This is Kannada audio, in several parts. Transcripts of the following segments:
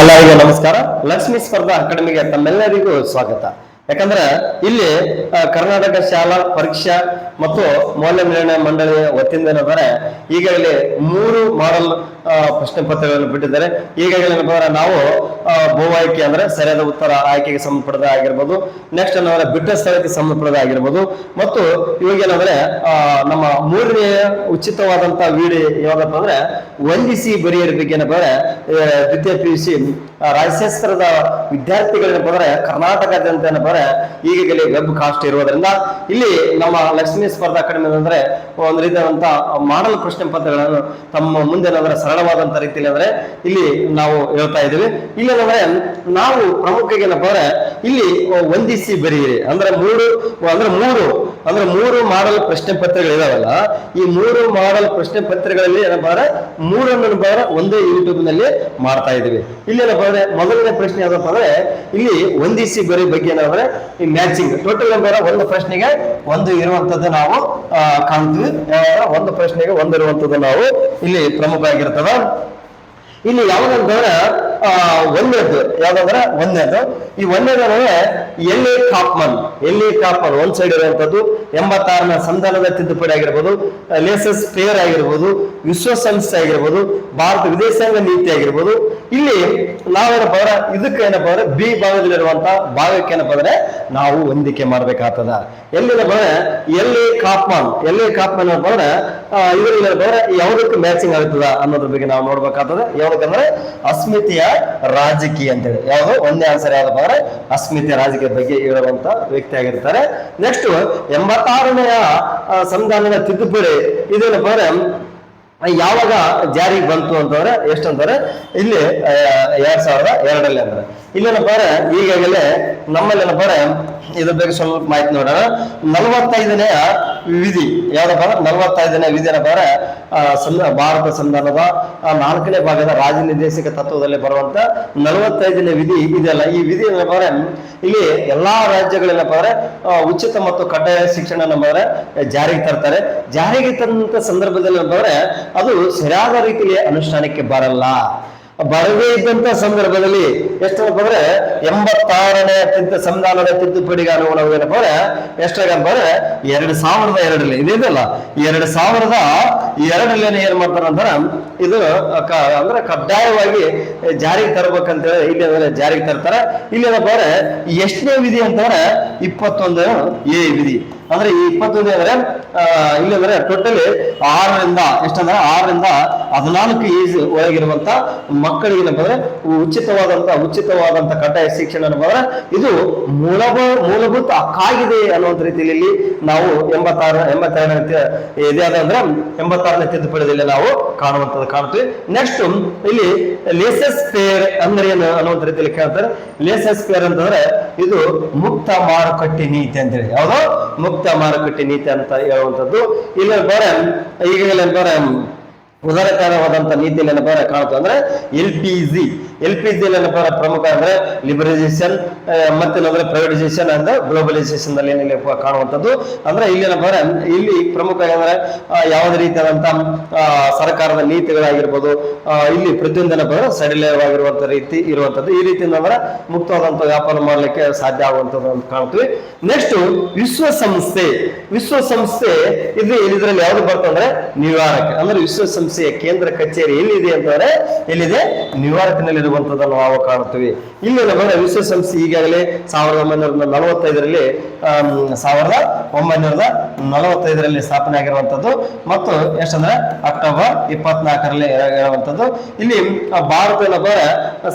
ಎಲ್ಲರಿಗೂ ನಮಸ್ಕಾರ. ಲಕ್ಷ್ಮೀ ಸ್ಪರ್ಧಾ ಅಕಾಡೆಮಿಗೆ ತಮ್ಮೆಲ್ಲರಿಗೂ ಸ್ವಾಗತ. ಯಾಕಂದ್ರೆ ಇಲ್ಲಿ ಕರ್ನಾಟಕ ಶಾಲಾ ಪರೀಕ್ಷಾ ಮತ್ತು ಮೌಲ್ಯ ನಿರ್ಣಯ ಮಂಡಳಿಯ ವತಿಯಿಂದ ಏನಂದ್ರೆ ಈಗಾಗಲೇ ಮೂರು ಮಾಡೆಲ್ ಪ್ರಶ್ನೆ ಪತ್ರಗಳನ್ನು ಬಿಟ್ಟಿದ್ದಾರೆ. ಈಗಾಗಲೇ ಏನಪ್ಪ ನಾವು ಭೂ ಆಯ್ಕೆ ಅಂದ್ರೆ ಸರಿಯಾದ ಉತ್ತರ ಆಯ್ಕೆಗೆ ಸಂಬಂಧಪಡದ ಆಗಿರ್ಬೋದು ನೆಕ್ಸ್ಟ್ ಏನಂದ್ರೆ ಬಿಟ್ಟ ಸ್ಥಳಕ್ಕೆ ಸಂಬಂಧಪಡದ ಆಗಿರ್ಬೋದು ಮತ್ತು ಇವಾಗ ಏನಂದ್ರೆ ಆ, ನಮ್ಮ ಮೂರನೇ ಉಚಿತವಾದಂತ ವೀಡಿ ಯಾವ್ದಪ್ಪ ಅಂದ್ರೆ ವಂದಿಸಿ ಬರೆಯೋರ ಬಗ್ಗೆ ಏನಪ್ಪ ದ್ವಿತೀಯ ಪಿ ಯು ಸಿ ರಾಜ್ಯಶಾಸ್ತ್ರದ ವಿದ್ಯಾರ್ಥಿಗಳೇನಪ್ಪ ಅಂದ್ರೆ ಕರ್ನಾಟಕದಂತ ಏನಪ್ಪ ಅಂದ್ರೆ ಈಗಾಗಲೇ ವೆಬ್ ಕಾಸ್ಟ್ ಇರೋದ್ರಿಂದ ಇಲ್ಲಿ ನಮ್ಮ ಲಕ್ಷ್ಮೀ ಸ್ಪರ್ಧಾ ಅಕಾಡೆಮಿ ಅಂದ್ರೆ ಒಂದು ರೀತಿಯಾದಂತ ಮಾಡಲ್ ಪ್ರಶ್ನೆ ಪತ್ರಗಳನ್ನು ತಮ್ಮ ಮುಂದೆ ಅಂದ್ರೆ ಸರಳವಾದಂತ ರೀತಿಯಲ್ಲಿ ಅಂದ್ರೆ ಇಲ್ಲಿ ನಾವು ಹೇಳ್ತಾ ಇದ್ದೀವಿ. ಇಲ್ಲಿ ಏನಂದ್ರೆ ನಾವು ಪ್ರಮುಖ ಏನಪ್ಪ ಅಂದ್ರೆ ಇಲ್ಲಿ ಒಂದಿಸಿ ಬರೀರಿ. ಅಂದ್ರೆ ಮೂರು ಅಂದ್ರೆ ಮೂರು ಅಂದ್ರೆ ಮೂರು ಮಾಡಲ್ ಪ್ರಶ್ನೆ ಪತ್ರಗಳಿದಾವಲ್ಲ ಈ ಮೂರು ಮಾಡಲ್ ಪ್ರಶ್ನೆ ಪತ್ರಗಳಲ್ಲಿ ಏನಪ್ಪಾರ ಮೂರನ್ನು ಬಾರ ಒಂದೇ ಯೂಟ್ಯೂಬ್ನಲ್ಲಿ ಮಾಡ್ತಾ ಇದೀವಿ ಇಲ್ಲಿ ಏನಪ್ಪ ಅಂದ್ರೆ ಮೊದಲನೇ ಪ್ರಶ್ನೆ ಯಾವ್ದಪ್ಪ ಅಂದ್ರೆ, ಇಲ್ಲಿ ಒಂದಿಸಿ ಬರೀ ಬಗ್ಗೆ ಏನಾದ್ರೆ ಈ ಮ್ಯಾಚಿಂಗ್ ಟೋಟಲ್ ನಂಬರ್ ಒಂದು ಪ್ರಶ್ನೆಗೆ ಒಂದು ಇರುವಂತದ್ದು ನಾವು ಕಾಣ್ತೀವಿ. ಒಂದು ಪ್ರಶ್ನೆಗೆ ಒಂದು ಇರುವಂತದ್ದು ನಾವು ಇಲ್ಲಿ ಪ್ರಮುಖ ಆಗಿರ್ತದ ಇಲ್ಲಿ ಯಾವ್ದಂತಂದ್ರೆ ಆ ಒಂದನೇದು ಯಾವ್ದಂದ್ರೆ ಒಂದನೇದು. ಈ ಒಂದೇದ್ರೆ ಎಲ್ಲಿ ಕಾಪ್ಮನ್ ಎಲ್ಲಿ ಕಾಪ್ಮನ್? ಒಂದ್ ಸೈಡ್ ಇರುವಂತದ್ದು ಎಂಬತ್ತಾರನ ಸಂಧಾನದ ತಿದ್ದುಪಡಿ ಆಗಿರ್ಬೋದು ಲೇಸಸ್ ಫೇರ್ ಆಗಿರ್ಬೋದು, ವಿಶ್ವಸಂಸ್ಥೆ ಆಗಿರ್ಬೋದು, ಭಾರತ ವಿದೇಶಾಂಗ ನೀತಿ ಆಗಿರ್ಬೋದು. ಇಲ್ಲಿ ನಾವೇನಪ್ಪ ಅಂದ್ರೆ, ಇದಕ್ಕೆ ಏನಪ್ಪ ಅಂದ್ರೆ, ಬಿ ಭಾಗದಲ್ಲಿರುವಂತ ಭಾಗಕ್ಕೆ ಏನಪ್ಪ ಅಂದ್ರೆ, ನಾವು ಹೊಂದಿಕೆ ಮಾಡ್ಬೇಕಾಗ್ತದ. ಎಲ್ಲಿನಪ್ಪ ಅಂದ್ರೆ ಎಲ್ಲಿ ಕಾಪ್ಮಾನ್ ಎಲ್ಲಿ ಕಾಪ್ಮಾನ್ ಏನಪ್ಪ ಅಂದ್ರೆ ಇದ್ರಲ್ಲಿ ಏನಪ್ಪ ಯಾವುದಕ್ಕೆ ಮ್ಯಾಚಿಂಗ್ ಆಗ್ತದ ಅನ್ನೋದ್ರ ಬಗ್ಗೆ ನಾವು ನೋಡ್ಬೇಕಾಗ್ತದೆ. ಯಾವ್ದಕ್ಕಂದ್ರೆ, ಅಸ್ಮಿತೆಯ ರಾಜಕೀಯ ಅಂತೇಳಿ. ಯಾವುದು? ಒಂದೇ ಆನ್ಸರ್ ಯಾವ್ದಪ್ಪ ಅಂದ್ರೆ, ಅಸ್ಮಿತೆಯ ರಾಜಕೀಯ ಬಗ್ಗೆ ಹೇಳುವಂತ ವ್ಯಕ್ತಿ ಆಗಿರ್ತಾರೆ. ನೆಕ್ಸ್ಟ್ ಎಂಬತ್ತಾರನೆಯ ಆ, ಸಂವಿಧಾನದ ತಿದ್ದುಪಡಿ ಇದೇನಪ್ಪ ಅಂದ್ರೆ ಯಾವಾಗ ಜಾರಿಗೆ ಬಂತು ಅಂತಂದ್ರೆ ಎಷ್ಟಂತಾರೆ ಇಲ್ಲಿ ಎರಡ್ ಸಾವಿರದ ಎರಡಲ್ಲಿ ಅಂದ್ರೆ. ಇಲ್ಲೇನಪ್ಪ ಅಂದ್ರೆ ಈಗಾಗಲೇ ನಮ್ಮಲ್ಲಿ ಏನಪ್ಪ ಅಂದ್ರೆ ಇದ್ರ ಬಗ್ಗೆ ಸ್ವಲ್ಪ ಮಾಹಿತಿ ನೋಡೋಣ. ನಲವತ್ತೈದನೆಯ ವಿಧಿ ಯಾವ್ದಪ್ಪ ನಲವತ್ತೈದನೇ ವಿಧಿ ಏನಪ್ಪ ಅಂದ್ರೆ ಆ, ಸಂವಿಧಾನ ಭಾರತ ಸಂಧಾನದ ನಾಲ್ಕನೇ ಭಾಗದ ರಾಜನಿರ್ದೇಶಕ ತತ್ವದಲ್ಲಿ ಬರುವಂತ ನಲವತ್ತೈದನೇ ವಿಧಿ ಇದೆಯಲ್ಲ. ಈ ವಿಧಿ ಏನಪ್ಪ ಇಲ್ಲಿ ಎಲ್ಲಾ ರಾಜ್ಯಗಳೇನಪ್ಪ ಅಂದ್ರೆ ಉಚಿತ ಮತ್ತು ಕಡ್ಡಾಯ ಶಿಕ್ಷಣ ಏನಪ್ಪ ಜಾರಿಗೆ ತರ್ತಾರೆ. ಜಾರಿಗೆ ತಂದಂತ ಸಂದರ್ಭದಲ್ಲಿ ಏನಪ್ಪ ಅದು ಸರಿಯಾದ ರೀತಿಯಲ್ಲಿ ಅನುಷ್ಠಾನಕ್ಕೆ ಬರಲ್ಲ. ಬರದೇ ಇದ್ದಂತ ಸಂದರ್ಭದಲ್ಲಿ ಎಷ್ಟು ಅಂದ್ರೆ ಎಂಬತ್ತಾರನೇ ತಿದ್ದ ಸಂಧಾನದ ತಿದ್ದುಪಡಿಗೆ ಅನುಗುಣವಾಗಿ ಏನಪ್ಪ ಅಂದ್ರೆ ಎಷ್ಟಾಗಪ್ಪ ಅಂದ್ರೆ, ಎರಡು ಸಾವಿರದ ಎರಡರಲ್ಲಿ ಇದಿದೆಯಲ್ಲ ಎರಡು ಸಾವಿರದ ಎರಡರಲ್ಲಿ ಏನ್ ಮಾಡ್ತಾರೆ ಅಂದ್ರೆ, ಇದು ಅಂದ್ರೆ ಕಡ್ಡಾಯವಾಗಿ ಜಾರಿಗೆ ತರಬೇಕಂತ ಹೇಳಿ ಇಲ್ಲಿ ಅಂದ್ರೆ ಜಾರಿಗೆ ತರ್ತಾರೆ. ಇಲ್ಲಿ ಏನಪ್ಪ ಎಷ್ಟನೇ ವಿಧಿ ಅಂತಂದ್ರೆ ಇಪ್ಪತ್ತೊಂದು ಎ ವಿಧಿ. ಅಂದ್ರೆ ಈ ಇಪ್ಪತ್ತೊಂದು ಅಂದ್ರೆ ಇಲ್ಲಿ ಅಂದ್ರೆ ಟೋಟಲಿ ಆರರಿಂದ ಎಷ್ಟಂದ್ರೆ ಆರರಿಂದ ಹದಿನಾಲ್ಕು ಏಜ್ ಒಳಗಿರುವಂತ ಮಕ್ಕಳಿಗೆ ಏನಪ್ಪ ಅಂದ್ರೆ, ಉಚಿತವಾದಂತ ಉಚಿತವಾದಂತ ಕಡ್ಡಾಯ ಶಿಕ್ಷಣ ಏನಪ್ಪ ಇದು ಮೂಲಭೂ, ಮೂಲಭೂತ ಹಕ್ಕಾಗಿದೆ ಅನ್ನುವಂತ ರೀತಿಯಲ್ಲಿ ನಾವು ಎಂಬತ್ತಾರ, ಎಂಬತ್ತೆರಡನೇ ಇದೆ ಅದ ಅಂದ್ರೆ, ಎಂಬತ್ತಾರನೇ ತಿದ್ದುಪಡಿಯಲ್ಲಿ ನಾವು ಕಾಣುವಂತದ್ದು ಕಾಣ್ತೀವಿ ನೆಕ್ಸ್ಟ್ ಇಲ್ಲಿ ಲೇಸಸ್ ಫೇರ್ ಅಂದ್ರೆ ಏನು ಅನ್ನುವಂತ ರೀತಿಯಲ್ಲಿ ಕೇಳ್ತಾರೆ. ಲೇಸಸ್ ಫೇರ್ ಅಂತಂದ್ರೆ, ಇದು ಮುಕ್ತ ಮಾರುಕಟ್ಟೆ ನೀತಿ ಅಂತೇಳಿ. ಯಾವ್ದು? ಮುಕ್ತ ಮಾರುಕಟ್ಟೆ ನೀತಿ ಅಂತ ಹೇಳುವಂಥದ್ದು. ಇಲ್ಲಿ ಬರ ಈಗಾಗಲೇ ಬೇರೆ. ಉದಾರಕರವಾದಂತ ನೀತಿಯಲ್ಲಿ ಏನಪ್ಪ ಕಾಣುತ್ತೆ ಅಂದ್ರೆ L P G, L P G ಏನಪ್ಪ ಪ್ರಮುಖ ಅಂದ್ರೆ ಲಿಬರಲೈಸೇಷನ್ ಮತ್ತೇನಂದ್ರೆ ಪ್ರೈವೇಟೈಸೇಷನ್ ಅಂದ್ರೆ ಗ್ಲೋಬಲೈಸೇಷನ್ ಅಲ್ಲಿ ಏನಿಲ್ಲಪ್ಪ ಕಾಣುವಂಥದ್ದು. ಅಂದ್ರೆ ಇಲ್ಲಿ ಏನಪ್ಪ ಇಲ್ಲಿ ಪ್ರಮುಖ ಏನಂದ್ರೆ ಯಾವುದೇ ರೀತಿಯಾದಂತ ಸರ್ಕಾರದ ನೀತಿಗಳಾಗಿರ್ಬೋದು ಇಲ್ಲಿ ಪ್ರತಿಯೊಂದು ಏನಪ್ಪ ಸಡಿಲವಾಗಿರುವಂತ ರೀತಿ ಇರುವಂತದ್ದು ಈ ರೀತಿ ಅಂದ್ರೆ ಮುಕ್ತವಾದಂತ ವ್ಯಾಪಾರ ಮಾಡ್ಲಿಕ್ಕೆ ಸಾಧ್ಯ ಆಗುವಂಥದ್ದು ಅಂತ ಕಾಣ್ತೀವಿ. ನೆಕ್ಸ್ಟ್ ವಿಶ್ವಸಂಸ್ಥೆ. ವಿಶ್ವಸಂಸ್ಥೆ ಇದು ಇದರಲ್ಲಿ ಯಾವ್ದು ಬರ್ತಂದ್ರೆ ನ್ಯೂಯಾರ್ಕ್ ಅಂದ್ರೆ ವಿಶ್ವಸಂಸ್ಥೆಯ ಕೇಂದ್ರ ಕಚೇರಿ ಎಲ್ಲಿದೆ ಅಂತಂದ್ರೆ ಎಲ್ಲಿದೆ? ನ್ಯೂಯಾರ್ಕ್ನಲ್ಲಿ ಇರುವಂತದನ್ನು ನಾವು ಕಾಣುತ್ತೇವೆ. ಇಲ್ಲಿ ವಿಶ್ವ ವಿಶ್ವಸಂಸ್ಥೆ ಈಗಾಗಲೇ ಸಾವಿರದ ಒಂಬೈನೂರ ನಲವತ್ತೈದರಲ್ಲಿ ಸಾವಿರದ ಒಂಬೈನೂರದ ನಲವತ್ತೈದರಲ್ಲಿ ಸ್ಥಾಪನೆ ಆಗಿರುವಂತದ್ದು ಮತ್ತು ಎಷ್ಟಂದ್ರೆ ಅಕ್ಟೋಬರ್ ಇಪ್ಪತ್ನಾಲ್ಕರಲ್ಲಿ ಇರುವಂತದ್ದು. ಇಲ್ಲಿ ಆ, ಭಾರತ ಏನಪ್ಪ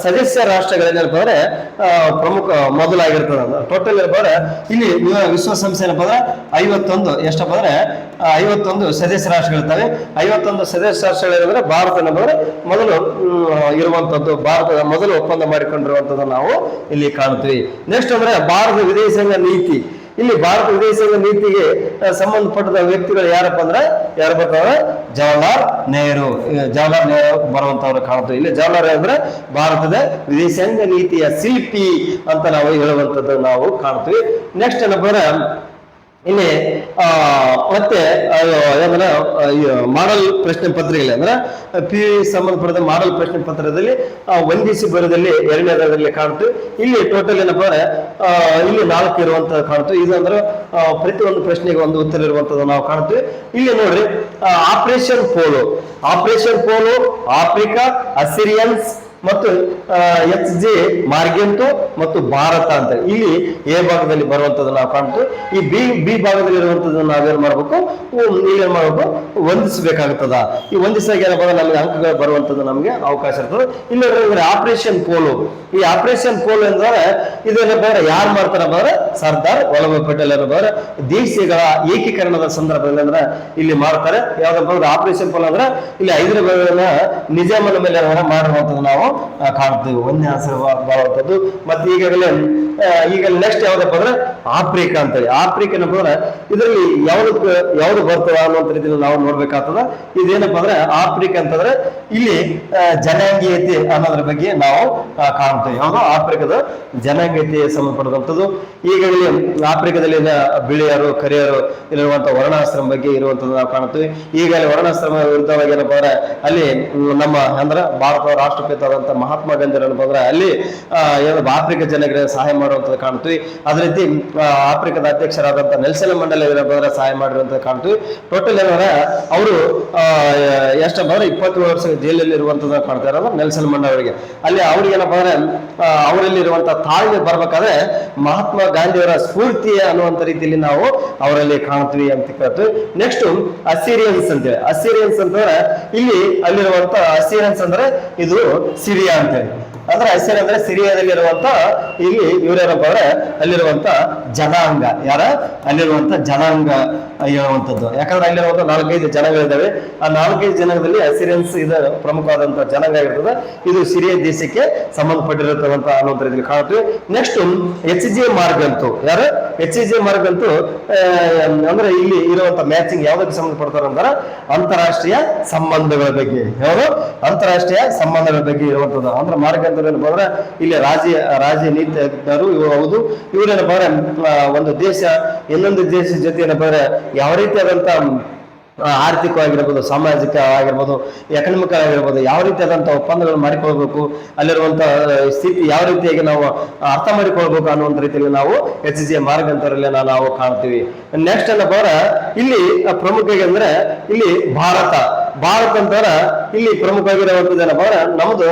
ಸದಸ್ಯ ರಾಷ್ಟ್ರಗಳಲ್ಲಿ ಏನಪ್ಪ ಪ್ರಮುಖ ಮೊದಲಾಗಿರ್ತದೆ. ಟೋಟಲ್ ಏನಪ್ಪ ಇಲ್ಲಿ ವಿಶ್ವಸಂಸ್ಥೆ ಏನಪ್ಪ ಅಂದ್ರೆ ಐವತ್ತೊಂದು ಎಷ್ಟಪ್ಪ ಅಂದ್ರೆ ಐವತ್ತೊಂದು ಸದಸ್ಯ ರಾಷ್ಟ್ರಗಳಿರ್ತವೆ. ಐವತ್ತೊಂದು ಸದಸ್ಯ ರಾಷ್ಟ್ರಗಳಿದ್ರೆ ಭಾರತ ನಂಬರ್ ಮೊದಲು ಇರುವಂತದ್ದು ಭಾರತದ ಮೊದಲು ಒಪ್ಪಂದ ಮಾಡಿಕೊಂಡಿರುವಂತದ್ದು ನಾವು ಇಲ್ಲಿ ಕಾಣ್ತೀವಿ ನೆಕ್ಸ್ಟ್ ಅಂದ್ರೆ ಭಾರತ ವಿದೇಶಾಂಗ ನೀತಿ. ಇಲ್ಲಿ ಭಾರತ ವಿದೇಶಾಂಗ ನೀತಿಗೆ ಸಂಬಂಧಪಟ್ಟ ವ್ಯಕ್ತಿಗಳು ಯಾರಪ್ಪ ಅಂದ್ರೆ, ಯಾರು ಬರ್ತಾರೆ ಜವಾಹರ್ಲಾಲ್ ನೆಹರು. ಜವಾಹರ್ಲಾಲ್ ನೆಹರು ಬರುವಂತವ್ರು ಕಾಣ್ತೀವಿ ಇಲ್ಲಿ ಜವಾಹರ್ಲಾಲ್ ಅಂದ್ರೆ ಭಾರತದ ವಿದೇಶಾಂಗ ನೀತಿಯ ಶಿಲ್ಪಿ ಅಂತ ನಾವು ಹೇಳುವಂತದ್ದು ನಾವು ಕಾಣ್ತೀವಿ ನೆಕ್ಸ್ಟ್ ಏನಪ್ಪ ಅಂದ್ರೆ ಇಲ್ಲಿ ಮತ್ತೆ ಮಾಡಲ್ ಪ್ರಶ್ನೆ ಪತ್ರಿಕೆ ಅಂದ್ರೆ, ಪಿ ಸಂಬಂಧಪಟ್ಟ ಮಾಡಲ್ ಪ್ರಶ್ನೆ ಪತ್ರದಲ್ಲಿ ಒಂದಿಸಿ ಬರದಲ್ಲಿ ಎರಡನೇದರಲ್ಲಿ ಕಾಣ್ತು. ಇಲ್ಲಿ ಟೋಟಲ್ ಏನಪ್ಪ ಅಂದ್ರೆ ಇಲ್ಲಿ ನಾಲ್ಕು ಇರುವಂತ ಕಾಣ್ತು. ಇದು ಅಂದ್ರೆ ಒಂದು ಪ್ರಶ್ನೆಗೆ ಒಂದು ಉತ್ತರ ಇರುವಂತದ್ದು ನಾವು ಕಾಣ್ತೀವಿ. ಇಲ್ಲಿ ನೋಡ್ರಿ Operation Polo. Operation Polo, Africa, Assyrians ಮತ್ತು ಎಚ್ ಜೆ ಮಾರ್ಗೆಂಟು ಮತ್ತು ಭಾರತ ಅಂತ. ಇಲ್ಲಿ ಎ ಭಾಗದಲ್ಲಿ ಬರುವಂತದ್ದು ನಾವು ಕಾಣ್ತು ಈ ಬಿ ಬಿ ಭಾಗದಲ್ಲಿ ಇರುವಂತದ್ದು ನಾವೇನ್ ಮಾಡ್ಬೇಕು? ನೀವೇನ್ ಮಾಡ್ಬೇಕು? ಹೊಂದಿಸಬೇಕಾಗ್ತದ. ಈ ಹೊಂದಿಸಾಗ ಏನಪ್ಪ ನಮಗೆ ಅಂಕಗಳು ಬರುವಂತದ್ದು ನಮಗೆ ಅವಕಾಶ ಇರ್ತದೆ. ಇಲ್ಲಿ ಆಪರೇಷನ್ ಪೋಲೋ. ಈ ಆಪರೇಷನ್ ಪೋಲೋ ಅಂದ್ರೆ ಅಂದ್ರೆ ಯಾರು ಮಾಡ್ತಾರಪ್ಪ ಅಂದ್ರೆ, ಸರ್ದಾರ್ ವಲ್ಲಭಾಯ್ ಪಟೇಲ್ ಏನಪ್ಪ ದೇಶಗಳ ಏಕೀಕರಣದ ಸಂದರ್ಭದಲ್ಲಿ ಅಂದ್ರೆ, ಇಲ್ಲಿ ಮಾಡ್ತಾರೆ. ಯಾವ್ದಪ್ಪ ಅಂದ್ರೆ ಆಪರೇಷನ್ ಪೋಲೋ ಅಂದ್ರೆ, ಇಲ್ಲಿ ಹೈದರಾಬಾದ್ ನಿಜಾಮನ ಮೇಲೆ ಮಾಡುವಂತದ್ದು ಮಾಡಿರುವಂತದ್ದು ನಾವು ಕಾಣ್ತೀವಿ ಒಂದನೇ ಆನ್ಸರ್ ಮತ್ತೆ ಈಗಾಗಲೇ ಈಗ ನೆಕ್ಸ್ಟ್ ಯಾವ್ದಪ್ಪ ಅಂದ್ರೆ ಆಫ್ರಿಕಾ ಅಂತೇಳಿ. ಆಫ್ರಿಕಾ ಏನಪ್ಪ ಅಂದ್ರೆ ಇದರಲ್ಲಿ ಯಾವ್ದು ಯಾವ್ದು ಬರ್ತದ ಅನ್ನುವಂಥ ರೀತಿಯಲ್ಲಿ ನಾವು ನೋಡ್ಬೇಕಾಗ್ತದ. ಇದೇನಪ್ಪ ಅಂದ್ರೆ ಆಫ್ರಿಕಾ ಅಂತಂದ್ರೆ ಇಲ್ಲಿ ಜನಾಂಗೀಯತೆ ಅನ್ನೋದ್ರ ಬಗ್ಗೆ ನಾವು ಕಾಣ್ತೇವೆ. ಯಾವ್ದು? ಆಫ್ರಿಕಾದ ಜನಾಂಗೀಯತೆ ಸಂಬಂಧಪಟ್ಟಂಥದ್ದು. ಈಗಾಗಲೇ ಆಫ್ರಿಕಾದಲ್ಲಿ ಬಿಳಿಯರು, ಕರಿಯರು ಇಲ್ಲಿರುವಂತಹ ವರ್ಣಾಶ್ರಮ ಬಗ್ಗೆ ಇರುವಂತದ್ದು ನಾವು ಕಾಣ್ತೀವಿ ಈಗಾಗಲೇ ವರ್ಣಾಶ್ರಮ ವಿರುದ್ಧವಾಗಿ ಏನಪ್ಪ ಅಂದ್ರೆ ಅಲ್ಲಿ ನಮ್ಮ ಅಂದ್ರೆ ಭಾರತದ ರಾಷ್ಟ್ರಪಿತ ಮಹಾತ್ಮ ಗಾಂಧಿ ಬಂದ್ರೆ ಅಲ್ಲಿ ಏನು ಆಫ್ರಿಕಾ ಜನಗಳಿಗೆ ಸಹಾಯ ಮಾಡುವಂತದ್ದು ಕಾಣ್ತೀವಿ. ಅದೇ ರೀತಿ ಆಫ್ರಿಕಾದ ಅಧ್ಯಕ್ಷರಾದಂತ ನೆಲ್ಸನ್ ಮಂಡಲ ಬಂದ್ರೆ ಸಹಾಯ ಮಾಡಿರುವಂತ ಕಾಣ್ತೀವಿ. ಟೋಟಲ್ ಏನಂದ್ರೆ, ಅವರು ಎಷ್ಟಪ್ಪ ಅಂದ್ರೆ ಇಪ್ಪತ್ತು ವರ್ಷ ಜೈಲಲ್ಲಿ ಇರುವಂತದ್ದು ಕಾಣ್ತಾ ಇರೋದು ನೆಲ್ಸನ್ ಮಂಡಲ ಅವರಿಗೆ. ಅಲ್ಲಿ ಅವ್ರಿಗೆ ಏನಪ್ಪ ಅಂದ್ರೆ ಅವರಲ್ಲಿ ಇರುವಂತ ತಾಳ್ಮೆ ಬರ್ಬೇಕಾದ್ರೆ ಮಹಾತ್ಮ ಗಾಂಧಿಯವರ ಸ್ಫೂರ್ತಿ ಅನ್ನುವಂತ ರೀತಿಯಲ್ಲಿ ನಾವು ಅವರಲ್ಲಿ ಕಾಣ್ತೀವಿ ಅಂತ ಕೇಳ್ತೀವಿ. ನೆಕ್ಸ್ಟ್ ಅಸಿರಿಯನ್ಸ್ ಅಂತೇಳಿ. ಅಸಿರಿಯನ್ಸ್ ಅಂತಂದ್ರೆ, ಇಲ್ಲಿ ಅಲ್ಲಿರುವಂತ ಅಸಿರಿಯನ್ಸ್ ಅಂದ್ರೆ ಇದು ಸಿರಿಯಾ ಅಂತೇಳಿ ಅಂದ್ರೆ ಅಸಿರ್ ಅಂದ್ರೆ ಸಿರಿಯಾದಲ್ಲಿ ಇರುವಂತ ಇಲ್ಲಿ ಇವರೇನಪ್ಪ ಅಂದ್ರೆ ಅಲ್ಲಿರುವಂತ ಜನಾಂಗ. ಯಾರ? ಅಲ್ಲಿರುವಂತ ಜನಾಂಗ ಹೇಳುವಂಥದ್ದು ಯಾಕಂದ್ರೆ ಅಲ್ಲಿರುವಂತ ನಾಲ್ಕೈದು ಜನಗಳಿದ್ದಾವೆ. ಆ ನಾಲ್ಕೈದು ಜನಗಳಲ್ಲಿ ಅಸಿರಿಯನ್ಸ್ ಇದು ಪ್ರಮುಖವಾದಂತ ಜನಾಂಗ ಆಗಿರ್ತದೆ. ಇದು ಸಿರಿಯ ದೇಶಕ್ಕೆ ಸಂಬಂಧಪಟ್ಟಿರತಕ್ಕಂತ ಅನ್ನೋದ್ರ ರೀತಿಯಲ್ಲಿ ಕಾಣ್ತೀವಿ ನೆಕ್ಸ್ಟ್ ಎಚ್ ಜಿ ಮಾರ್ಗ ಅಂತೂ. ಯಾರು? ಎಚ್ ಜಿ ಮಾರ್ಗ ಅಂತೂ ಅಂದ್ರೆ ಇಲ್ಲಿ ಇರುವಂತ ಮ್ಯಾಚಿಂಗ್ ಯಾವ್ದಕ್ಕೆ ಸಂಬಂಧಪಡ್ತಾರೆ ಅಂದ್ರೆ ಅಂತಾರಾಷ್ಟ್ರೀಯ ಸಂಬಂಧಗಳ ಬಗ್ಗೆ. ಯಾವುದು ಅಂತಾರಾಷ್ಟ್ರೀಯ ಸಂಬಂಧಗಳ ಬಗ್ಗೆ ಇರುವಂತದ್ದು. ಅಂದ್ರೆ ಮಾರ್ಗ ಅಂತ ಏನಪ್ಪ ಅಂದ್ರೆ ಇಲ್ಲಿ ರಾಜ್ಯ ರಾಜ್ಯ ನೀತಿಜ್ಞರು ಇವರು ಹೌದು. ಇವ್ರೇನಪ್ಪ ಅಂದ್ರೆ ಒಂದು ದೇಶ, ಇನ್ನೊಂದು ದೇಶದ ಜೊತೆ ಏನಪ್ಪ ಅಂದ್ರೆ ಯಾವ ರೀತಿಯಾದಂತ ಆರ್ಥಿಕವಾಗಿರ್ಬೋದು, ಸಾಮಾಜಿಕ ಆಗಿರ್ಬೋದು, ಎಕನಾಮಿಕ್ ಆಗಿರ್ಬೋದು, ಯಾವ ರೀತಿಯಾದಂಥ ಒಪ್ಪಂದಗಳು ಮಾಡಿಕೊಳ್ಬೇಕು ಅಲ್ಲಿರುವಂಥ ಸ್ಥಿತಿ ಯಾವ ರೀತಿಯಾಗಿ ನಾವು ಅರ್ಥ ಮಾಡಿಕೊಳ್ಬೇಕು ಅನ್ನುವಂಥ ರೀತಿಯಲ್ಲಿ ನಾವು ಎಚ್ ಜಿ ಮಾರ್ಗ ಅಂತರಲ್ಲಿ ನಾವು ಕಾಣ್ತೀವಿ. ನೆಕ್ಸ್ಟ್ ಏನಪ್ಪ ಇಲ್ಲಿ ಪ್ರಮುಖ ಅಂದ್ರೆ ಇಲ್ಲಿ ಭಾರತ. ಭಾರತ ಅಂತಾರ ಇಲ್ಲಿ ಪ್ರಮುಖವಾಗಿರುವಂಥದ್ದು ಏನಪ್ಪ ಅಂದ್ರೆ ನಮ್ದು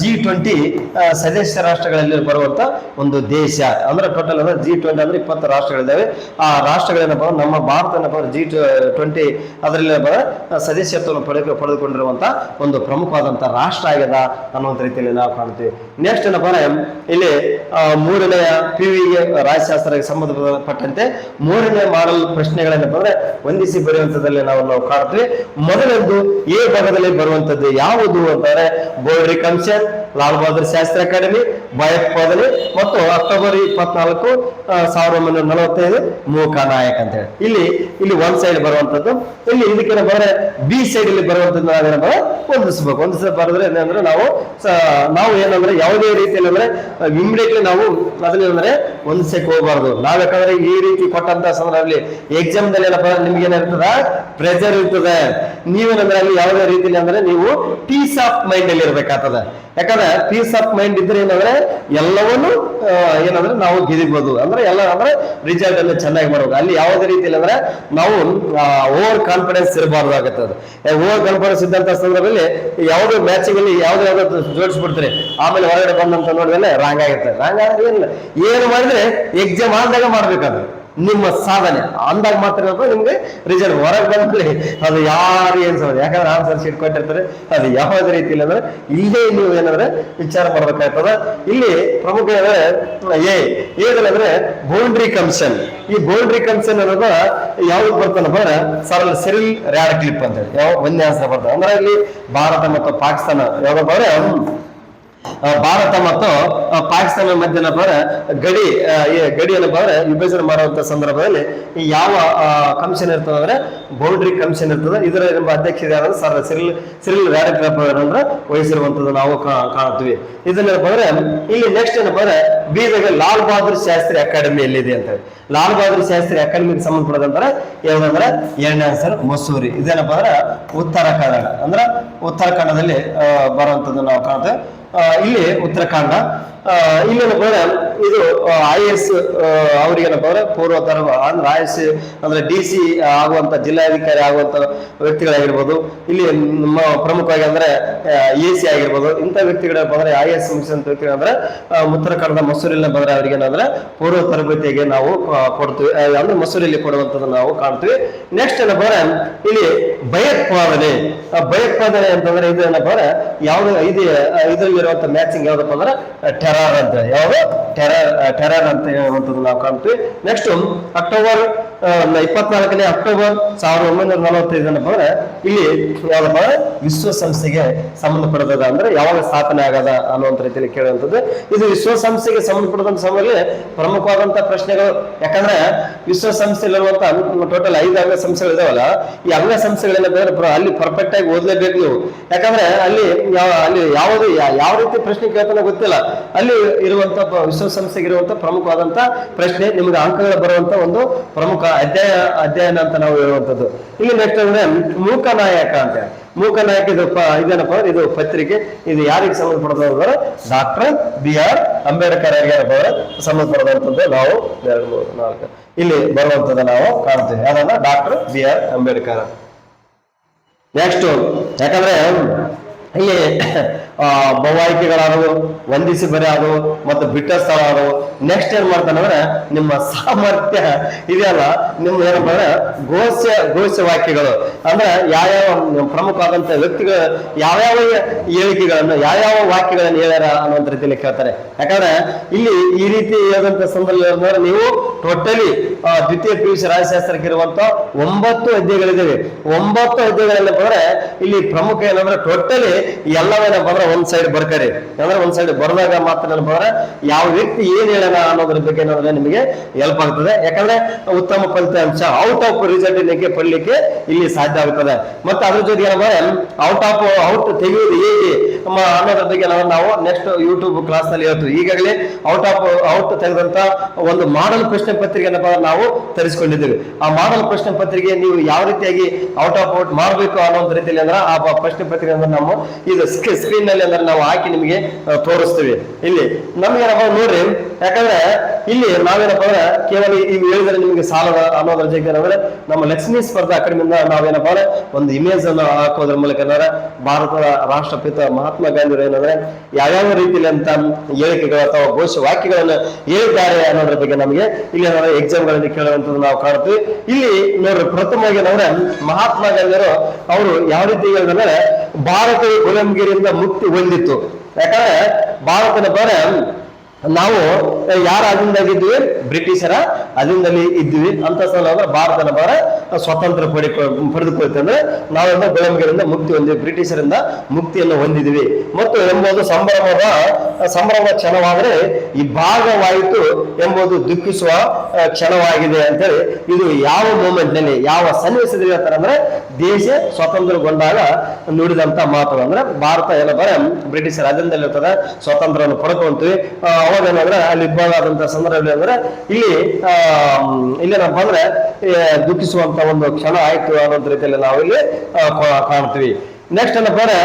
ಜಿ ಟ್ವೆಂಟಿ ಸದಸ್ಯ ರಾಷ್ಟ್ರಗಳಲ್ಲಿ ಬರುವಂತ ಒಂದು ದೇಶ. ಅಂದ್ರೆ ಟೋಟಲ್ ಅಂದ್ರೆ ಜಿ ಟ್ವೆಂಟಿ ಅಂದ್ರೆ ಇಪ್ಪತ್ತು ರಾಷ್ಟ್ರಗಳಿದ್ದಾವೆ. ಆ ರಾಷ್ಟ್ರಗಳೇನಪ್ಪ ನಮ್ಮ ಭಾರತ ಏನಪ್ಪ ಜಿ ಟ್ವೆಂಟಿ ಅದರಲ್ಲಿ ಸದಸ್ಯತ್ವವನ್ನು ಪಡೆದು, ಪಡೆದುಕೊಂಡಿರುವಂತ ಒಂದು ಪ್ರಮುಖವಾದಂತ ರಾಷ್ಟ್ರ ಆಗ್ಯದ ಅನ್ನುವಂತ ರೀತಿಯಲ್ಲಿ ನಾವು ಕಾಣ್ತೀವಿ ನೆಕ್ಸ್ಟ್ ಏನಪ್ಪ ಅಂದ್ರೆ, ಇಲ್ಲಿ ಮೂರನೆಯ ಪಿ ವಿಗೆ ರಾಜ್ಯಶಾಸ್ತ್ರಕ್ಕೆ ಸಂಬಂಧಪಟ್ಟಂತೆ ಮೂರನೇ ಮಾಡಲ್ ಪ್ರಶ್ನೆಗಳೇನಪ್ಪ ಅಂದ್ರೆ ಹೊಂದಿಸಿ ಬರೆಯುವಂತದಲ್ಲಿ ನಾವು ನಾವು ಕಾಣ್ತೀವಿ ಮೊದಲದ್ದು ಎ ಭಾಗದಲ್ಲಿ ಬರುವಂತದ್ದು ಯಾವುದು ಅಂತಂದ್ರೆ ಗೋಲ್ಡ್ರಿ ಕಮಿಷನ್ ಲಾಲ್ ಬಹದ್ದೂರ್ ಶಾಸ್ತ್ರಿ ಅಕಾಡೆಮಿ ಭಯೋತ್ಪಾದನೆ ಮತ್ತು ಅಕ್ಟೋಬರ್ ಇಪ್ಪತ್ನಾಲ್ಕು ಸಾವಿರದ ಒಂಬೈನೂರ ನಲವತ್ತೈದು ಮೂಕ ನಾಯಕ್ ಅಂತ ಹೇಳಿ. ಇಲ್ಲಿ ಇಲ್ಲಿ ಒಂದ್ ಸೈಡ್ ಬರುವಂತದ್ದು. ಇಲ್ಲಿ ಇದಕ್ಕೆ ಬರೆ ಬಿ ಸೈಡ್ ಇಲ್ಲಿ ಬರುವಂತದ್ದು ನಾವೇನಪ್ಪ ಹೊಂದಿಸ್ಬೇಕು. ಹೊಂದಿಸ ಬರೆದ್ರೆ ಏನಂದ್ರೆ ನಾವು ನಾವು ಏನಂದ್ರೆ ಯಾವುದೇ ರೀತಿಯಲ್ಲಿ ಅಂದ್ರೆ ಇಮಿಡಿಯೇಟ್ಲಿ ನಾವು ಅದನ್ನೇನಂದ್ರೆ ಹೊಂದಿಸಕ್ಕೆ ಹೋಗಬಾರ್ದು. ನಾವ್ ಯಾಕಂದ್ರೆ ಈ ರೀತಿ ಕೊಟ್ಟಂತ ಸಂದರ್ಭದಲ್ಲಿ ಎಕ್ಸಾಮ್ ದಲ್ಲಿ ಏನಪ್ಪ ನಿಮ್ಗೆ ಏನಿರ್ತದ ಪ್ರೆಷರ್ ಇರ್ತದೆ. ನೀವೇನಂದ್ರೆ ಅಲ್ಲಿ ಯಾವುದೇ ರೀತಿಯಲ್ಲಿ ಅಂದ್ರೆ ನೀವು ಪೀಸ್ ಆಫ್ ಮೈಂಡ್ ಅಲ್ಲಿ ಇರ್ಬೇಕಾಗ್ತದೆ. ಯಾಕಂದ್ರೆ ಪೀಸ್ ಆಫ್ ಮೈಂಡ್ ಇದ್ರೆ ಏನಂದ್ರೆ ಎಲ್ಲವನ್ನು ಏನಂದ್ರೆ ನಾವು ಗೆದಿಬಹುದು ಅಂದ್ರೆ ಎಲ್ಲ, ಅಂದ್ರೆ ರಿಸಲ್ಟ್ ಅನ್ನು ಚೆನ್ನಾಗಿ ಮಾಡಬೇಕು ಅಲ್ಲಿ ಯಾವುದೇ ರೀತಿಯಲ್ಲಿ ಅಂದ್ರೆ ನಾವು ಓವರ್ ಕಾನ್ಫಿಡೆನ್ಸ್ ಇರಬಾರ್ದು ಅದು. ಓವರ್ ಕಾನ್ಫಿಡೆನ್ಸ್ ಇದ್ದಂತ ಸಂದರ್ಭದಲ್ಲಿ ಯಾವುದೇ ಮ್ಯಾಚಿಂಗ್ ಅಲ್ಲಿ ಯಾವ್ದು ಯಾವ್ದು ಜೋಡಿಸ್ಬಿಡ್ತಾರೆ. ಆಮೇಲೆ ಹೊರಗಡೆ ಬಂದಂತ ನೋಡಿದ್ರೆ ರಾಂಗ್ ಆಗುತ್ತೆ. ರಾಂಗ್ ಆದ್ರೆ ಏನು ಮಾಡಿದ್ರೆ ಎಕ್ಸಾಮ್ ಆದಾಗ ಮಾಡ್ಬೇಕದು ನಿಮ್ಮ ಸಾಧನೆ. ಅಂದಾಗ ಮಾತ್ರ ನಿಮ್ಗೆ ರಿಸಲ್ಟ್ ಹೊರಗೆ ಬಂದ್ಮೇಲೆ ಅದು ಯಾರು ಏನ್ ಸಮಸ್ಯೆ ಯಾಕಂದ್ರೆ ಆನ್ಸರ್ ಶೀಟ್ ಕೊಟ್ಟಿರ್ತಾರೆ. ಅದು ಯಾವ್ದು ರೀತಿ ಇಲ್ಲ ಅಂದ್ರೆ ಇಲ್ಲೇ ನೀವು ಏನಂದ್ರೆ ವಿಚಾರ ಮಾಡ್ಬೇಕಾಗ್ತದ. ಇಲ್ಲಿ ಪ್ರಮುಖ ಅಂದ್ರೆ ಎ ಏನಂದ್ರೆ ಬೌಂಡ್ರಿ ಕಮಿಷನ್ ಈ ಬೌಂಡ್ರಿ ಕಮಿಷನ್ ಅನ್ನೋದು ಯಾವ್ದು ಬರ್ತಾನಪ್ಪ ಅಂದ್ರೆ ಸರಳ ಸಿರಿಲ್ ರ್ಯಾಡ್ ಕ್ಲಿಪ್ ಅಂತ ಹೇಳಿ. ಯಾವ ಒಂದೇ ಆನ್ಸರ್ ಬರ್ತದೆ. ಅಂದ್ರೆ ಇಲ್ಲಿ ಭಾರತ ಮತ್ತು ಪಾಕಿಸ್ತಾನ ಯಾವ್ದಪ್ಪ ಅಂದ್ರೆ ಭಾರತ ಮತ್ತು ಪಾಕಿಸ್ತಾನ ಮಧ್ಯ ಏನಪ್ಪ ಗಡಿ ಗಡಿಯನ್ನು ಏನಪ್ಪ ವಿಭಜನೆ ಮಾಡುವಂತ ಸಂದರ್ಭದಲ್ಲಿ ಯಾವ ಕಮಿಷನ್ ಇರ್ತದೆ ಅಂದ್ರೆ ಬೌಂಡ್ರಿ ಕಮಿಷನ್ ಇರ್ತದೆ. ಇದರ ಎಂಬ ಯಾರು ಸರ್ ಸಿರಿಲ್ ಸಿರಿಲ್ ಅಂದ್ರೆ ವಹಿಸಿರುವಂತದ್ದು ನಾವು ಕಾಣ್ತೀವಿ ಇದನ್ನೇನಪ್ಪ ಅಂದ್ರೆ ಇಲ್ಲಿ ನೆಕ್ಸ್ಟ್ ಏನಪ್ಪ ಅಂದ್ರೆ ಬೀದರ್ಗೆ ಲಾಲ್ ಬಹದ್ದೂರ್ ಶಾಸ್ತ್ರಿ ಅಕಾಡೆಮಿ ಎಲ್ಲಿದೆ ಅಂತ ಹೇಳಿ. ಲಾಲ್ ಬಹದ್ದೂರ್ ಶಾಸ್ತ್ರಿ ಅಕಾಡೆಮಿಗೆ ಸಂಬಂಧಪಟ್ಟದಂದ್ರೆ ಏನಂದ್ರೆ ಎರಡನೇ ಆನ್ಸರ್ ಮಸೂರಿ. ಇದೇನಪ್ಪ ಅಂದ್ರೆ ಉತ್ತರ ಕನ್ನಡ ಅಂದ್ರೆ ಉತ್ತರಾಖಂಡದಲ್ಲಿ ಕನ್ನಡದಲ್ಲಿ ಬರುವಂತದ್ದು ನಾವು ಕಾಣ್ತೇವೆ ಇಲ್ಲಿ ಉತ್ತರಾಖಂಡ. ಅಂದ್ರೆ ಇದು ಐ ಎಸ್ ಅವ್ರಿಗೇನಪ್ಪ ಅಂದ್ರೆ ಪೂರ್ವತರ ಅಂದ್ರೆ ಐ ಎಸ್ ಅಂದ್ರೆ ಡಿ ಸಿ ಆಗುವಂತ ಜಿಲ್ಲಾಧಿಕಾರಿ ಆಗುವಂತ ವ್ಯಕ್ತಿಗಳಾಗಿರ್ಬೋದು. ಇಲ್ಲಿ ನಮ್ಮ ಪ್ರಮುಖವಾಗಿ ಅಂದ್ರೆ ಎ ಸಿ ಆಗಿರ್ಬೋದು. ಇಂಥ ವ್ಯಕ್ತಿಗಳಪ್ಪ ಅಂದ್ರೆ ಐ ಎಸ್ ಮುಗಿಸಿದಂತ ವ್ಯಕ್ತಿಗಳಂದ್ರೆ ಉತ್ತರ ಕನ್ನಡದ ಮಸೂರಿನ ಬಂದ್ರೆ ಅವರಿಗೇನಂದ್ರೆ ಪೂರ್ವ ತರಬೇತಿಗೆ ನಾವು ಕೊಡ್ತೀವಿ. ಅಂದ್ರೆ ಮಸೂರಿಯಲ್ಲಿ ಕೊಡುವಂತದ್ದು ನಾವು ಕಾಣ್ತೀವಿ. ನೆಕ್ಸ್ಟ್ ಏನಪ್ಪ ಇಲ್ಲಿ ಭಯೋತ್ಪಾದನೆ. ಭಯೋತ್ಪಾದನೆ ಅಂತಂದ್ರೆ ಇದು ಏನಪ್ಪ ಅಂದ್ರೆ, ಯಾವ್ದು, ಇದು ಇದರಲ್ಲಿರುವಂತ ಮ್ಯಾಚಿಂಗ್ ಯಾವ್ದಪ್ಪ ಅಂದ್ರೆ ಟೆರರ್ ಅಂತ. ಯಾವ್ದು? ಟೆರರ್ ಟೆರರ್ ಅಂತ ಹೇಳುವಂಥದ್ದು ನಾವು ಕಾಣ್ತೀವಿ ನೆಕ್ಸ್ಟ್ ಅಕ್ಟೋಬರ್ ಆ, ಇಪ್ಪತ್ನಾಲ್ಕನೇ ಅಕ್ಟೋಬರ್ ಸಾವಿರದ ಒಂಬೈನೂರ ನಲವತ್ತೈದು ಏನಪ್ಪ ಅಂದ್ರೆ ಇಲ್ಲಿ ಯಾವ್ದಪ್ಪ ವಿಶ್ವಸಂಸ್ಥೆಗೆ ಸಂಬಂಧಪಡದ ಅಂದ್ರೆ ಯಾವಾಗ ಸ್ಥಾಪನೆ ಆಗದ ಅನ್ನುವಂತ ರೀತಿಯಲ್ಲಿ ಕೇಳುವಂಥದ್ದು. ಇದು ವಿಶ್ವಸಂಸ್ಥೆಗೆ ಸಂಬಂಧಪಟ್ಟಂತ ಸಮಯದಲ್ಲಿ ಪ್ರಮುಖವಾದಂತ ಪ್ರಶ್ನೆಗಳು. ಯಾಕಂದ್ರೆ ವಿಶ್ವಸಂಸ್ಥೆಯಲ್ಲಿರುವಂತ ಟೋಟಲ್ ಐದು ಅಂಗ ಸಂಸ್ಥೆಗಳು ಇದಾವಲ್ಲ ಈ ಅಂಗ ಪ್ರ- ಅಲ್ಲಿ ಪರ್ಫೆಕ್ಟ್ ಆಗಿ ಓದಲೇಬೇಕು ನೀವು. ಯಾಕಂದ್ರೆ ಅಲ್ಲಿ ಯಾವ ಅಲ್ಲಿ ಯಾವುದು ಯಾವ ರೀತಿ ಪ್ರಶ್ನೆ ಕೇಳ್ತಾನೆ ಗೊತ್ತಿಲ್ಲ. ಅಲ್ಲಿ ಇರುವಂತ ವಿಶ್ವಸಂಸ್ಥೆಗೆ ಇರುವಂತ ಪ್ರಮುಖವಾದಂತ ಪ್ರಶ್ನೆ, ನಿಮ್ಗೆ ಅಂಕಗಳು ಬರುವಂತ ಒಂದು ಪ್ರಮುಖ ಅಧ್ಯಾಯ, ಅಧ್ಯಯನ ಅಂತ ನಾವು ಹೇಳುವಂಥದ್ದು. ಇಲ್ಲಿ ನೆಕ್ಸ್ಟ್ ಅಂದ್ರೆ ಮೂಕ ನಾಯಕ ಅಂತ. ಮೂಕ ನಾಯಕ ಇದು ಇದೇನಪ್ಪ ಇದು ಪತ್ರಿಕೆ. ಇದು ಯಾರಿಗೆ ಸಂಬಂಧಪಡ್ತದೆ ಡಾಕ್ಟರ್ ಬಿ ಆರ್ ಅಂಬೇಡ್ಕರ್ ಅಂದ್ರೆ ಸಂಬಂಧಪಡುವಂತದ್ದು ನಾವು ಎರಡು ಮೂರು ನಾಲ್ಕು. ಇಲ್ಲಿ ಬರುವಂತದ್ದು ನಾವು ಕಾಣ್ತೇವೆ. ಯಾರಲ್ಲ doctor B R Ambedkar. Next ಯಾಕಂದ್ರೆ ಇಲ್ಲಿ ಆ, ಭವಾಯಿಕೆಗಳಾದವು ವಂದಿಸಿ ಬರೆ ಆದವು ಮತ್ತು ಬಿಟ್ಟ ಸ್ಥಳ ಆದವು ನೆಕ್ಸ್ಟ್ ಏನ್ ಮಾಡ್ತಾನಂದ್ರೆ ನಿಮ್ಮ ಸಾಮರ್ಥ್ಯ ಇದೆಯಲ್ಲ ನಿಮ್ಮ ಏನಪ್ಪ ಅಂದ್ರೆ ಘೋಷ್ಯ ವಾಕ್ಯಗಳು ಅಂದ್ರೆ ಯಾವ್ಯಾವ ಪ್ರಮುಖವಾದಂತ ವ್ಯಕ್ತಿಗಳು ಯಾವ್ಯಾವ ಹೇಳಿಕೆಗಳನ್ನು ಯಾವ್ಯಾವ ವಾಕ್ಯಗಳನ್ನು ಹೇಳ್ಯಾರ ಅನ್ನುವಂತ ರೀತಿಯಲ್ಲಿ ಕೇಳ್ತಾರೆ. ಯಾಕಂದ್ರೆ ಇಲ್ಲಿ ಈ ರೀತಿ ಹೇಳಿದಂತ ಸಂದರ್ಭದಲ್ಲಿ ನೀವು ಟೋಟಲಿ ದ್ವಿತೀಯ ಪಿ ಯು ಸಿ ರಾಜಶಾಸ್ತ್ರಕ್ಕೆ ಇರುವಂತ ಒಂಬತ್ತು ಅಧ್ಯಾಯಗಳಿದ್ದಾವೆ. ಒಂಬತ್ತು ಹದ್ದೆಗಳಲ್ಲಿ ಅಂದ್ರೆ ಇಲ್ಲಿ ಪ್ರಮುಖ ಏನಂದ್ರೆ ಟೋಟಲಿ ಎಲ್ಲವೇನಪ್ಪ ಅಂದ್ರೆ ಒಂದ್ ಸೈಡ್ ಬರ್ಕರಿ. ಅಂದ್ರೆ ಒಂದ್ ಸೈಡ್ ಬರೆದಾಗ ಮಾತ್ರ ಬಂದ್ರೆ ಯಾವ ವ್ಯಕ್ತಿ ಏನ್ ಹೇಳೋಣ ಅನ್ನೋದ್ರ ಬಗ್ಗೆ ಏನಾದ್ರೆ ನಿಮಗೆ ಹೆಲ್ಪ್ ಆಗ್ತದೆ. ಯಾಕಂದ್ರೆ ಉತ್ತಮ ಫಲಿತಾಂಶ ಔಟ್ ಆಫ್ ರಿಸಲ್ಟ್ ಪಡ್ಲಿಕ್ಕೆ ಇಲ್ಲಿ ಸಾಧ್ಯ ಆಗ್ತದೆ. ಮತ್ತೆ ಅದ್ರ ಜೊತೆಗೆ ಏನಪ್ಪ ಔಟ್ ಆಫ್ ಔಟ್ ತೆಗೆಯುವುದು ಹೇಗೆ? ಅನ್ನೋದ್ರ ಬಗ್ಗೆ ನಾವು- ನೆಕ್ಸ್ಟ್ ಯೂಟ್ಯೂಬ್ ಕ್ಲಾಸ್ನಲ್ಲಿ ಹೇಳ್ತೀವಿ. ಈಗಾಗಲೇ ಔಟ್ ಆಫ್ ಔಟ್ ತೆಗೆದಂತ ಒಂದು ಮಾಡಲ್ ಪ್ರಶ್ನೆ ಪತ್ರಿಕೆ ಏನಪ್ಪ ನಾವು ತರಿಸ್ಕೊಂಡಿದ್ದೀವಿ. ಆ ಮಾಡಲ್ ಪ್ರಶ್ನೆ ಪತ್ರಿಕೆ ನೀವು ಯಾವ ರೀತಿಯಾಗಿ ಔಟ್ ಆಫ್ ಔಟ್ ಮಾಡಬೇಕು ಅನ್ನೋ ರೀತಿಯಲ್ಲಿ ಅಂದ್ರೆ ಆ ಪ್ರಶ್ನೆ ಪತ್ರಿಕೆ ನಾವು ಇದು ಸ್ಕ್ರೀನ್ನಲ್ಲಿ ಅಂದ್ರೆ ನಾವು ಹಾಕಿ ನಿಮಗೆ ತೋರಿಸ್ತೀವಿ. ಇಲ್ಲಿ ನಮ್ಗೇನಪ್ಪ ನೋಡ್ರಿ ಯಾಕಂದ್ರೆ ಇಲ್ಲಿ ನಾವೇನಪ್ಪ ಅಂದ್ರೆ ಕೇವಲ ಈಗ ಹೇಳಿದ್ರೆ ನಿಮಗೆ ಸಾಲದ ಅನ್ನೋದ್ರ ಜೊತೆ ಅಂದ್ರೆ ನಮ್ಮ ಲಕ್ಷ್ಮೀ ಸ್ಪರ್ಧಾ ಅಕಾಡೆಮಿಯಿಂದ ನಾವೇನಪ್ಪ ಅಂದ್ರೆ ಒಂದು ಇಮೇಜ್ ಅನ್ನು ಹಾಕೋದ್ರ ಮೂಲಕ ಏನಂದ್ರೆ ಭಾರತದ ರಾಷ್ಟ್ರಪಿತ ಮಹಾತ್ಮ ಗಾಂಧಿ ಏನಂದ್ರೆ ಯಾವ್ಯಾವ ರೀತಿಯಲ್ಲಿ ಅಂತ ಹೇಳಿಕೆಗಳು ಅಥವಾ ಘೋಷ ವಾಕ್ಯಗಳನ್ನು ಹೇಳಿದ್ದಾರೆ ಅನ್ನೋದ್ರ ಬಗ್ಗೆ ನಮಗೆ ಇಲ್ಲಿ ಏನಾದ್ರೆ ಎಕ್ಸಾಮ್ಗಳಲ್ಲಿ ಕೇಳುವಂತದ್ದು ನಾವು ಕಾಣ್ತೀವಿ ಇಲ್ಲಿ ನೋಡ್ರಿ, ಪ್ರಥಮವಾಗಿ ಏನಂದ್ರೆ ಮಹಾತ್ಮ ಗಾಂಧಿಯವರು ಅವರು ಯಾವ ರೀತಿ ಹೇಳಿದ್ರೆ ಭಾರತವು ಗುಲಾಮಗಿರಿಯಿಂದ ಮುಕ್ತಿ ಹೊಂದಿತ್ತು. ಯಾಕಂದ್ರೆ ಭಾರತದ ಬರ ನಾವು ಯಾರ ಅಧೀನದಾಗಿದ್ವಿ ಬ್ರಿಟಿಷರ ಅಧೀನದಲ್ಲಿ ಇದ್ವಿ ಅಂತ ಅಂದ್ರೆ ಭಾರತನ ಬರ ಸ್ವತಂತ್ರ ಪಡಿಕೊ, ಪಡೆದುಕೊಳ್ತೇವೆ. ನಾವೆಲ್ಲ ಬೆಳವಣಿಗೆಯಿಂದ ಮುಕ್ತಿ ಹೊಂದಿವಿ ಬ್ರಿಟಿಷರಿಂದ ಮುಕ್ತಿಯನ್ನು ಹೊಂದಿದ್ವಿ ಮತ್ತು ಎಂಬುದು ಸಂಭ್ರಮದ ಸಂಭ್ರಮ ಕ್ಷಣವಾದರೆ ಈ ಭಾಗವಾಯಿತು ಎಂಬುದು ದುಃಖಿಸುವ ಕ್ಷಣವಾಗಿದೆ ಅಂತೇಳಿ ಇದು ಯಾವ ಮೂಮೆಂಟ್ನಲ್ಲಿ, ಯಾವ ಸನ್ನಿವೇಶದಲ್ಲಿ ಹೇಳ್ತಾರೆ ಅಂದ್ರೆ ದೇಶ ಸ್ವತಂತ್ರಗೊಂಡಾಗ ನುಡಿದಂತ ಮಾತು. ಅಂದ್ರೆ ಭಾರತ ಏನಪ್ಪ ಬ್ರಿಟಿಷರ ಅಧೀನದಲ್ಲಿ ಇರ್ತದೆ ಸ್ವಾತಂತ್ರ್ಯವನ್ನು ಪಡ್ಕೊಂತೀವಿ. ಏನಂದ್ರೆ ಅಲ್ಲಿ ಇಬ್ಬಾಗ ಸಂದರ್ಭ ಅಂದ್ರೆ ಇಲ್ಲಿ ಆ ಇಲ್ಲೇನಪ್ಪ ಅಂದ್ರೆ ದುಃಖಿಸುವಂತ ಒಂದು ಕ್ಷಣ ಆಯ್ತು ಅನ್ನೋದ್ ರೀತಿಯಲ್ಲಿ ನಾವು ಇಲ್ಲಿ ಕಾಣ್ತೀವಿ. ನೆಕ್ಸ್ಟ್ ಏನಪ್ಪ ಅಂದ್ರೆ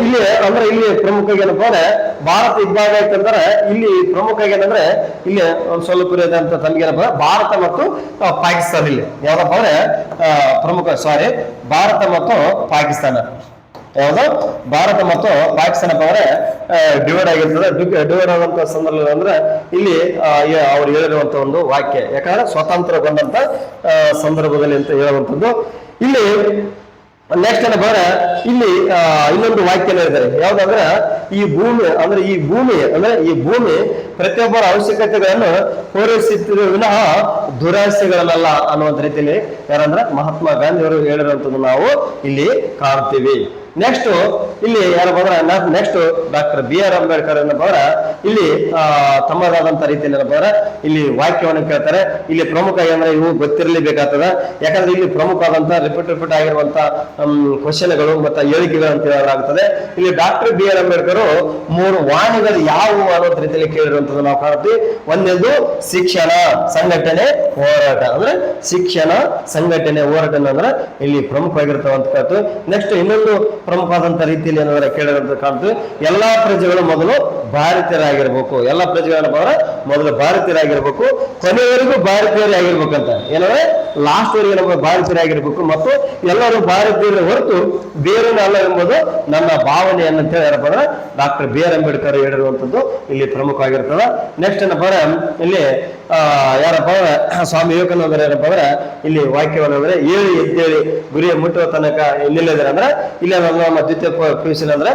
ಇಲ್ಲಿ ಅಂದ್ರೆ ಇಲ್ಲಿ ಪ್ರಮುಖ ಏನಪ್ಪ ಅಂದ್ರೆ, ಭಾರತ ಇದ್ದಾಗ ಆಯ್ತಂದ್ರೆ, ಇಲ್ಲಿ ಪ್ರಮುಖ ಏನಂದ್ರೆ, ಇಲ್ಲಿ ಒಂದು ಸ್ವಲ್ಪ ಏನಪ್ಪ ಅಂದ್ರೆ, ಭಾರತ ಮತ್ತು ಪಾಕಿಸ್ತಾನ ಇಲ್ಲಿ. ಯಾವ್ದಪ್ಪ ಅಂದ್ರೆ ಪ್ರಮುಖ ಸಾರಿ ಭಾರತ ಮತ್ತು ಪಾಕಿಸ್ತಾನ. ಯಾವುದು? ಭಾರತ ಮತ್ತು ಪಾಕಿಸ್ತಾನ ಅಂದ್ರೆ ಡಿವೈಡ್ ಆಗಿರ್ತದೆ. ಡಿವೈಡ್ ಆದಂತ ಸಂದರ್ಭದಲ್ಲಿ ಅಂದ್ರೆ ಇಲ್ಲಿ ಅವ್ರು ಹೇಳಿರುವಂತ ಒಂದು ವಾಕ್ಯ. ಯಾಕಂದ್ರೆ ಸ್ವಾತಂತ್ರ್ಯ ಬಂದಂತ ಸಂದರ್ಭದಲ್ಲಿ ಅಂತ ಹೇಳುವಂಥದ್ದು. ಇಲ್ಲಿ ನೆಕ್ಸ್ಟ್ ಏನಪ್ಪ ಅಂದ್ರೆ ಇಲ್ಲಿ ಇನ್ನೊಂದು ವಾಕ್ಯ ಹೇಳಿದ್ದಾರೆ ಯಾವ್ದಂದ್ರೆ, ಈ ಭೂಮಿ, ಅಂದ್ರೆ ಈ ಭೂಮಿ, ಅಂದ್ರೆ ಈ ಭೂಮಿ ಪ್ರತಿಯೊಬ್ಬರ ಅವಶ್ಯಕತೆಗಳನ್ನು ಪೂರೈಸುತ್ತಿರುವ ವಿನಃ ದುರಾಸೆಗಳಲ್ಲ ಅನ್ನುವಂತ ರೀತಿಯಲ್ಲಿ ಯಾರಂದ್ರೆ ಮಹಾತ್ಮ ಗಾಂಧಿ ಅವರು ಹೇಳಿರುವಂತದ್ದು ನಾವು ಇಲ್ಲಿ ಕಾಣ್ತೀವಿ. ನೆಕ್ಸ್ಟ್ ಇಲ್ಲಿ ಯಾರು ಬಂದ್ರ next doctor B R Ambedkar ಏನಪ್ಪ ಇಲ್ಲಿ ತಮ್ಮದಾದಂತ ರೀತಿಯಲ್ಲಿ ಏನಪ್ಪ ಇಲ್ಲಿ ವಾಕ್ಯವನ್ನು ಕೇಳ್ತಾರೆ. ಇಲ್ಲಿ ಪ್ರಮುಖ ಏನಂದ್ರೆ ಇವು ಗೊತ್ತಿರಲೇಬೇಕಾಗ್ತದ. ಯಾಕಂದ್ರೆ ಇಲ್ಲಿ ಪ್ರಮುಖವಾದಂತ ರಿಪೀಟ್ ರಿಪೀಟ್ ಆಗಿರುವಂತ ಕ್ವಶನ್ಗಳು ಮತ್ತು ಹೇಳಿಕೆಗಳು ಅಂತ ಹೇಳಲಾಗುತ್ತದೆ. ಇಲ್ಲಿ ಡಾಕ್ಟರ್ ಬಿ ಆರ್ ಅಂಬೇಡ್ಕರ್ ಮೂರು ವಾಣಿಗಳು ಯಾವುವು ಅನ್ನೋ ರೀತಿಯಲ್ಲಿ ಕೇಳಿರುವಂತದ್ದು ನಾವು ಕಾಣ್ತೀವಿ ಒಂದೇದು ಶಿಕ್ಷಣ, ಸಂಘಟನೆ, ಹೋರಾಟ. ಅಂದ್ರೆ ಶಿಕ್ಷಣ, ಸಂಘಟನೆ, ಹೋರಾಟ ಅಂದ್ರೆ ಇಲ್ಲಿ ಪ್ರಮುಖವಾಗಿರ್ತವಂತ ನೆಕ್ಸ್ಟ್ ಇನ್ನೊಂದು ಪ್ರಮುಖವಾದಂತ ರೀತಿಯಲ್ಲಿ ಏನಾದ್ರೆ ಕೇಳಿರೋದು ಕಾಣ್ತೀವಿ. ಎಲ್ಲಾ ಪ್ರಜೆಗಳು ಮೊದಲು ಭಾರತೀಯರಾಗಿರ್ಬೇಕು. ಎಲ್ಲ ಪ್ರಜೆಗಳನ್ನ ಅಂದ್ರೆ ಮೊದಲು ಭಾರತೀಯರಾಗಿರ್ಬೇಕು. ಕೊನೆಯವರೆಗೂ ಭಾರತೀಯರೇ ಆಗಿರ್ಬೇಕಂತ. ಏನಂದ್ರೆ ಲಾಸ್ಟ್ ವರೆಗೆ ನಮ್ಮ ಭಾರತೀಯರಾಗಿರ್ಬೇಕು ಮತ್ತು ಎಲ್ಲರೂ ಭಾರತೀಯರ ಹೊರತು ಬೇರೆ ಅಲ್ಲ ಎಂಬುದು ನನ್ನ ಭಾವನೆ ಅಂತ ಏನಪ್ಪ ಡಾಕ್ಟರ್ ಬಿ ಆರ್ ಅಂಬೇಡ್ಕರ್ ಹೇಳಿರುವಂತದ್ದು ಇಲ್ಲಿ ಪ್ರಮುಖವಾಗಿರ್ತದ ನೆಕ್ಸ್ಟ್ ಏನಪ್ಪ ಅಂದ್ರೆ ಇಲ್ಲಿ ಯಾರಪ್ಪ ಅಂದ್ರೆ ಸ್ವಾಮಿ ವಿವೇಕಾನಂದರು ಏನಪ್ಪ ಅಂದ್ರೆ ಇಲ್ಲಿ ವಾಕ್ಯವನ್ನು ಅಂದ್ರೆ ಏಳು ಎದ್ದೇಳಿ ಗುರಿಯ ಮುಟ್ಟುವ ತನಕ ನಿಲ್ಲಿದ್ದಾರೆ ಅಂದ್ರೆ ಇಲ್ಲಿ ನಮ್ಮ ದ್ವಿತೀಯ ಪಿ ಯು ಅಂದ್ರೆ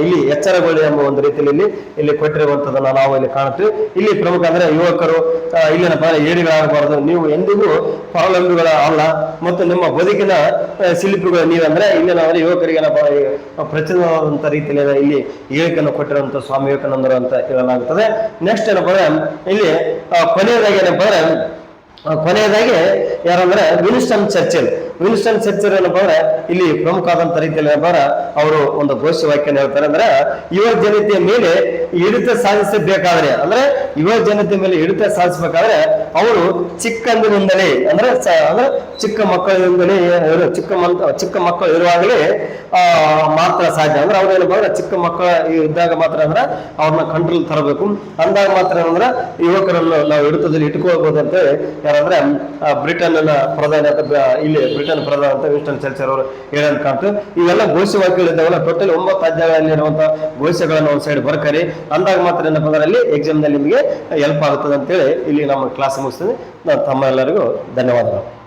ಇಲ್ಲಿ ಎಚ್ಚರಗೊಳ್ಳಿ ಎಂಬ ಒಂದು ರೀತಿಯಲ್ಲಿ ಇಲ್ಲಿ ಇಲ್ಲಿ ಕೊಟ್ಟಿರುವಂತದನ್ನ ನಾವು ಇಲ್ಲಿ ಕಾಣ್ತೀವಿ ಇಲ್ಲಿ ಪ್ರಮುಖ ಅಂದ್ರೆ ಯುವಕರು ಇಲ್ಲಿ ಇಲ್ಲೇನಪ್ಪ ಏಡಿಗಳಾಗಬಾರದು ನೀವು ಎಂದಿಗೂ ಸ್ವಾವಲಂಬಿಗಳ ಅಲ್ಲ, ಮತ್ತು ನಿಮ್ಮ ಬದುಕಿನ ಶಿಲ್ಪಿಗಳು ನೀವಂದ್ರೆ ಇಲ್ಲಿ ನಾವು ಯುವಕರಿಗೆ ಈ ರೀತಿಯಲ್ಲಿ ಇಲ್ಲಿ ಹೇಳಿಕೆಯನ್ನು ಕೊಟ್ಟಿರುವಂತ ಸ್ವಾಮಿ ವಿವೇಕಾನಂದರು ಅಂತ ಹೇಳಲಾಗುತ್ತದೆ. ನೆಕ್ಸ್ಟ್ ಏನಪ್ಪ ಇಲ್ಲಿ ಕೊನೆಯದಾಗಿ ಏನಪ್ಪ ಕೊನೆಯದಾಗಿ ಯಾರಂದ್ರೆ ವಿನ್ಸ್ಟನ್ ಚರ್ಚಿಲ್. ವಿನ್ಸ್ಟನ್ ಚರ್ಚರ್ ಏನಪ್ಪಾ ಇಲ್ಲಿ ಪ್ರಮುಖವಾದಂತ ರೀತಿಯಲ್ಲಿ ಏನಪ್ಪ ಅವರು ಒಂದು ಘೋಷ ವಾಕ್ಯನ ಹೇಳ್ತಾರೆ. ಅಂದ್ರೆ ಯುವ ಜನತೆಯ ಮೇಲೆ ಹಿಡಿತ ಸಾಧಿಸಬೇಕಾದ್ರೆ, ಅಂದ್ರೆ ಯುವ ಜನತೆ ಮೇಲೆ ಹಿಡಿತ ಸಾಧಿಸಬೇಕಾದ್ರೆ ಅವರು ಚಿಕ್ಕಂದಿನಿಂದಲೇ, ಅಂದ್ರೆ ಅಂದ್ರೆ ಚಿಕ್ಕ ಮಕ್ಕಳಿಂದಲೇ ಚಿಕ್ಕ ಚಿಕ್ಕ ಮಕ್ಕಳು ಇರುವಾಗಲೇ, ಆ, ಮಾತ್ರ ಸಾಧ್ಯ. ಅಂದ್ರೆ ಅವ್ರು ಏನಪ್ಪ ಚಿಕ್ಕ ಮಕ್ಕಳ ಇದ್ದಾಗ ಮಾತ್ರ ಅಂದ್ರೆ ಅವ್ರನ್ನ ಕಂಟ್ರೋಲ್ ತರಬೇಕು. ಅಂದಾಗ ಮಾತ್ರ ಅಂದ್ರೆ ಯುವಕರನ್ನು ನಾವು ಹಿಡಿತದಲ್ಲಿ ಇಟ್ಕೊಳ್ಬಹುದು ಅಂತ ಯಾರಂದ್ರೆ ಬ್ರಿಟನ್ ಪ್ರಧಾನಿ ಇಲ್ಲಿ ಬ್ರಿಟನ್ ಪ್ರಧಾನ ಅಂತ ವಿಸ್ಟನ್ ಚರ್ಚರ್ ಅವರು ಹೇಳಂತ ಕಾಣ್ತು. ಇವೆಲ್ಲ ಘೋಷವಾಕ್ಯಗಳಿದ್ದಾವಲ್ಲ ಟೋಟಲ್ ಒಂಬತ್ತು ಅಧ್ಯಾಯಗಳಲ್ಲಿ ಇರುವಂತಹ ಘೋಷಗಳನ್ನು ಒಂದು ಸೈಡ್ ಬರ್ಕರಿ. ಅಂದಾಗ ಮಾತ್ರ ಏನಪ್ಪ ಅಂದ್ರೆ ಅಲ್ಲಿ ಎಕ್ಸಾಮ್ನಲ್ಲಿ ನಿಮಗೆ ಹೆಲ್ಪ್ ಆಗುತ್ತದೆ ಅಂತೇಳಿ ಇಲ್ಲಿ ನಮ್ಮ ಕ್ಲಾಸ್ ಮುಗಿಸ್ತೀನಿ. ನಾನು ತಮ್ಮ ಎಲ್ಲರಿಗೂ ಧನ್ಯವಾದಗಳು.